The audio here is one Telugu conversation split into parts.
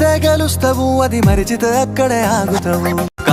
విలువను గెలుస్తావు అది మరిచితే అక్కడే ఆగుతావు.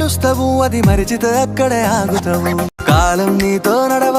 కలుస్తావు అది మరిచితే అక్కడే ఆగుతావు. కాలం నీతో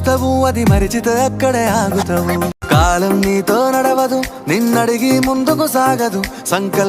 చూస్తావు అది మరిచితే అక్కడే ఆగుతావు. కాలం నీతో నడవదు నిన్నడిగి ముందుకు సాగదు. సంకల్ప